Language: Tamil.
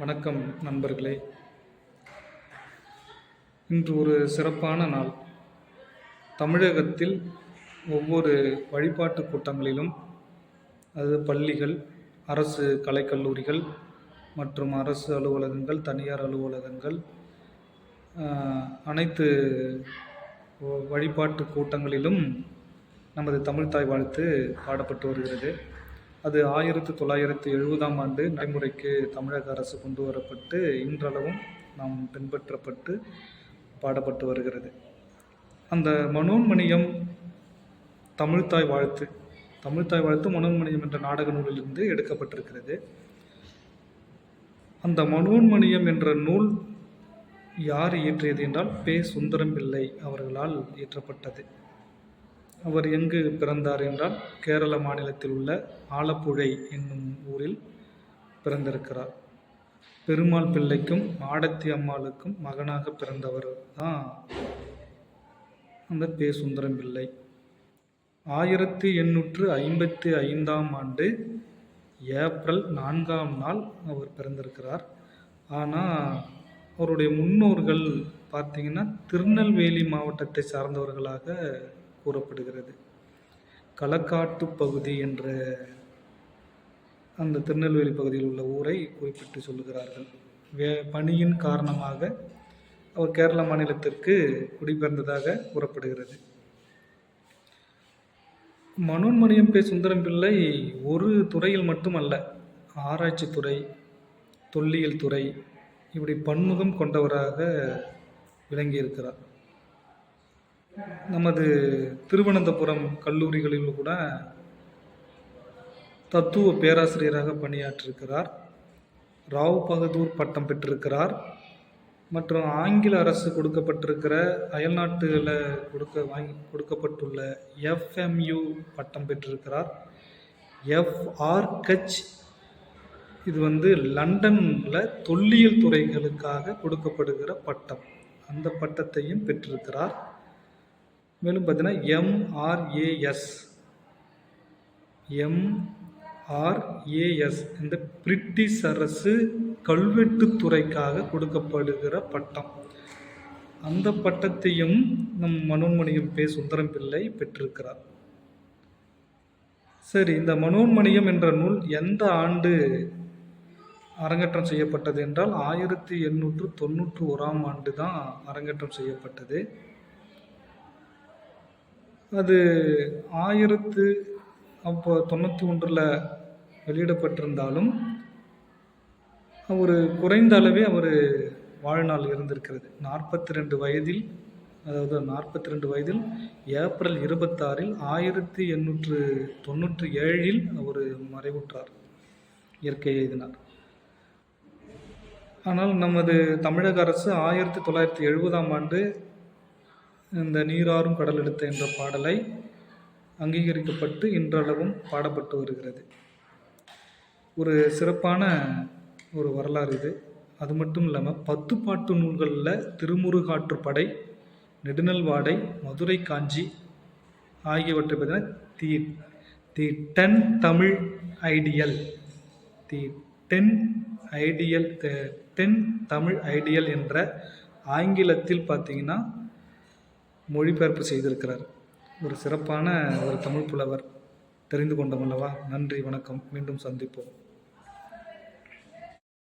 வணக்கம் நண்பர்களே. இன்று ஒரு சிறப்பான நாள். தமிழகத்தில் ஒவ்வொரு வழிபாட்டு கூட்டங்களிலும் அது பள்ளிகள் அரசு கலைக்கல்லூரிகள் மற்றும் அரசு அலுவலகங்கள் தனியார் அலுவலகங்கள் அனைத்து வழிபாட்டு கூட்டங்களிலும் நமது தமிழ்த்தாய் வாழ்த்து பாடப்பட்டு வருகிறது. அது ஆயிரத்தி தொள்ளாயிரத்தி எழுபதாம் ஆண்டு நடைமுறைக்கு தமிழக அரசு கொண்டு வரப்பட்டு இன்றளவும் நாம் பின்பற்றப்பட்டு பாடப்பட்டு வருகிறது. அந்த மனோன்மணியம் தமிழ்த்தாய் வாழ்த்து தமிழ்த்தாய் வாழ்த்து மனோன்மணியம் என்ற நாடக நூலிலிருந்து எடுக்கப்பட்டிருக்கிறது. அந்த மனோன்மணியம் என்ற நூல் யார் இயற்றியது என்றால் பே. சுந்தரம் பிள்ளை அவர்களால் இயற்றப்பட்டது. அவர் எங்கு பிறந்தார் என்றால் கேரள மாநிலத்தில் உள்ள ஆலப்புழை என்னும் ஊரில் பிறந்திருக்கிறார். பெருமாள் பிள்ளைக்கும் ஆடத்தி அம்மாளுக்கும் மகனாக பிறந்தவர் தான் அந்த பே சுந்தரம் பிள்ளை. ஆயிரத்தி எண்ணூற்று ஐம்பத்தி ஐந்தாம் ஆண்டு ஏப்ரல் நான்காம் நாள் அவர் பிறந்திருக்கிறார். ஆனால் அவருடைய முன்னோர்கள் பார்த்தீங்கன்னா திருநெல்வேலி மாவட்டத்தை சார்ந்தவர்களாக கூறப்படுகிறது. களக்காட்டு பகுதி என்ற அந்த திருநெல்வேலி பகுதியில் உள்ள ஊரை குறிப்பிட்டு சொல்லுகிறார்கள். வே பணியின் காரணமாக அவர் கேரள மாநிலத்திற்கு குடிபெயர்ந்ததாக கூறப்படுகிறது. மனோன்மணியம் பே சுந்தரம் பிள்ளை ஒரு துறையில் மட்டுமல்ல ஆராய்ச்சி துறை தொல்லியல் துறை இப்படி பன்முகம் கொண்டவராக விளங்கியிருக்கிறார். நமது திருவனந்தபுரம் கல்லூரிகளில் கூட தத்துவ பேராசிரியராக பணியாற்றிருக்கிறார். ராவ் பகதூர் பட்டம் பெற்றிருக்கிறார். மற்றும் ஆங்கில அரசு கொடுக்கப்பட்டிருக்கிற அயல்நாட்டுகளில் கொடுக்க வாங்கி கொடுக்கப்பட்டுள்ள எஃப்எம்யூ பட்டம் பெற்றிருக்கிறார். எஃப்ஆர் கச் இது வந்து லண்டனில் தொல்லியல் துறைகளுக்காக கொடுக்கப்படுகிற பட்டம். அந்த பட்டத்தையும் பெற்றிருக்கிறார். மேலும் பார்த்தீங்கன்னா எம்ஆர்ஏஎஸ் எம்ஆர்ஏஎஸ் இந்த பிரிட்டிஷ் அரசு கல்வெட்டுத்துறைக்காக கொடுக்கப்படுகிற பட்டம். அந்த பட்டத்தையும் நம் மனோன்மணியம் பே சுந்தரம் பிள்ளை பெற்றிருக்கிறார். சரி இந்த மனோன்மணியம் என்ற நூல் எந்த ஆண்டு அரங்கேற்றம் செய்யப்பட்டது என்றால் ஆயிரத்தி எண்ணூற்று தொண்ணூற்று ஓராம் ஆண்டு தான் அரங்கேற்றம் செய்யப்பட்டது. அது ஆயிரத்து அப்போ தொண்ணூற்றி ஒன்றில் வெளியிடப்பட்டிருந்தாலும் அவர் குறைந்த அளவே அவர் வாழ்நாள் இருந்திருக்கிறது. நாற்பத்தி ரெண்டு வயதில் அதாவது நாற்பத்தி ரெண்டு வயதில் ஏப்ரல் இருபத்தாறில் ஆயிரத்தி எண்ணூற்று தொண்ணூற்றி ஏழில் அவர் மறைவுற்றார் இயற்கை எழுதினார் ஆனால் நமது தமிழக அரசு ஆயிரத்தி தொள்ளாயிரத்தி எழுபதாம் ஆண்டு இந்த நீராறும் கடல் எடுத்த என்ற பாடலை அங்கீகரிக்கப்பட்டு இன்றளவும் பாடப்பட்டு வருகிறது. ஒரு சிறப்பான ஒரு வரலாறு இது. அது மட்டும் இல்லாமல் பத்து பாட்டு நூல்களில் திருமுருகாற்றுப்படை நெடுநல்வாடை மதுரை காஞ்சி ஆகியவற்றை பார்த்தீங்கன்னா the the ten Tamil ideal the ten ideal ten Tamil ideal என்ற ஆங்கிலத்தில் பார்த்தீங்கன்னா மொழிபெயர்ப்பு செய்திருக்கிறார். ஒரு சிறப்பான ஒரு தமிழ் புலவர் தெரிந்து கொண்டோம் அல்லவா? நன்றி வணக்கம். மீண்டும் சந்திப்போம்.